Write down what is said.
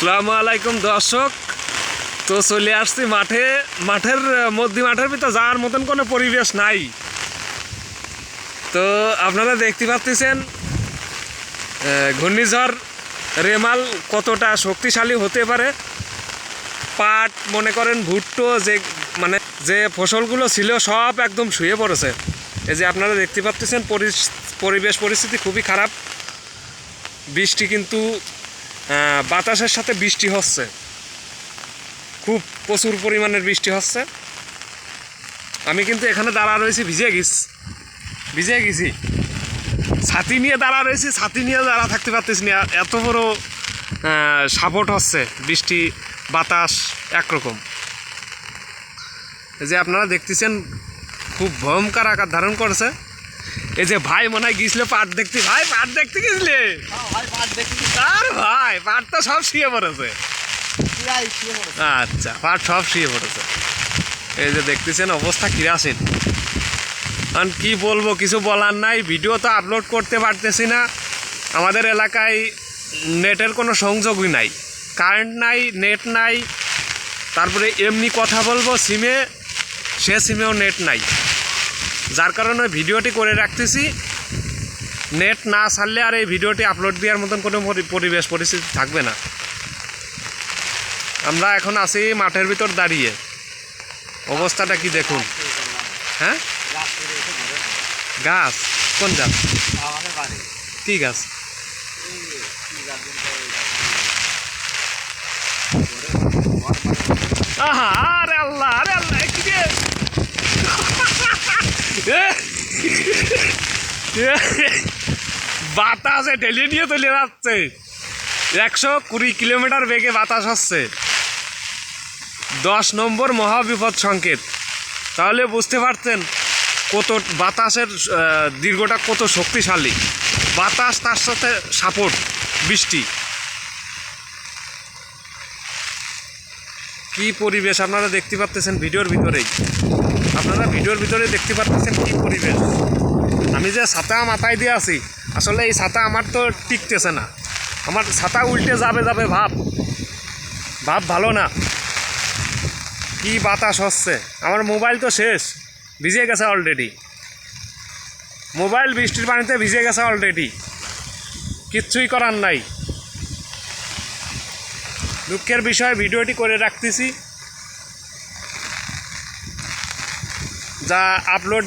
আসসালামু আলাইকুম দর্শক। তো চলে আসছি মাঠে। মাঠের মধ্যে মাঠের ভিতর যাওয়ার মতন কোনো পরিবেশ নাই। তো আপনারা দেখতে পাচ্ছেন ঘূর্ণিঝড় রেমাল কতটা শক্তিশালী হতে পারে। পাট, মনে করেন ভুট্টো, যে মানে যে ফসলগুলো ছিল সব একদম শুয়ে পড়েছে। এই যে আপনারা দেখতে পাচ্ছেন পরিবেশ পরিস্থিতি খুবই খারাপ। বৃষ্টি কিন্তু বাতাসের সাথে বৃষ্টি হচ্ছে। খুব প্রচুর পরিমাণের বৃষ্টি হচ্ছে। আমি কিন্তু এখানে দাঁড়া রয়েছি, ভিজে গেছি। ভিজে গেছি। ছাতি নিয়ে দাঁড়া রয়েছি, ছাতি নিয়ে দাঁড়া থাকতে পারতেছি না। এত বড় সাপোর্ট হচ্ছে, বৃষ্টি, বাতাস একরকম। যে আপনারা দেখতেছেন, খুব ভয়ঙ্কর আকার ধারণ করেছে। এই যে ভাই মনে হয় গিয়েছিল পাট দেখতে। ভাই পাট দেখতে গেছিলে আর ভাই পাট তো সব শুয়ে পড়েছে। আচ্ছা পাট সব শুয়ে পড়েছে। এই যে দেখতেছেন অবস্থা কিরাসিন। কারণ কি বলব কিছু বলার নাই। ভিডিও তো আপলোড করতে পারতেছি না। আমাদের এলাকায় নেটের কোনো সংযোগই নাই। কারেন্ট নাই নেট নাই। তারপরে এমনি কথা বলব সিমে সে সিমেও নেট নাই। যার কারণে ভিডিওটি করে রাখতেছি। নেট না ছাড়লে আর এই ভিডিওটি আপলোড দেওয়ার মতন কোনো পরি- পরিবেশ, পরিস্থিতি থাকবে না। আমরা এখন আছি মাঠের ভিতর দাঁড়িয়ে। অবস্থাটা কি দেখুন? হ্যাঁ? গাছ। কোন গাছ? কি গাছ? আহা, আরে আল্লাহ আরে আল্লাহ কি বাতাসে ঢেলে নিয়ে চলে যাচ্ছে। একশো কুড়ি কিলোমিটার বেগে বাতাস হচ্ছে দশ নম্বর মহাবিপদ সংকেত। তাহলে বুঝতে পারছেন কত বাতাসের দীর্ঘটা কত শক্তিশালী। বাতাস তার সাথে সাপোর্ট, বৃষ্টি। কি পরিবেশ আপনারা দেখতে পাচ্ছেন ভিডিওর ভিতরেই? আপনারা ভিডিওর ভিতরে দেখতে পাচ্ছেন কি পরিবেশ? আমি যে ছাতা মাথায় দিয়ে আছি, আসলে এই ছাতা আমার তো টিকতেছে না। আমার ছাতা উল্টে যাবে যাবে ভাব। ভাব ভালো না। কি বাতাস হচ্ছে? আমার মোবাইল তো শেষ, ভিজে গেছে অলরেডি মোবাইল বৃষ্টির পানিতে ভিজে গেছে অলরেডি কিচ্ছুই করার নাই। দুঃখের বিষয় ভিডিওটি করে রাখতেছি। যা আপলোড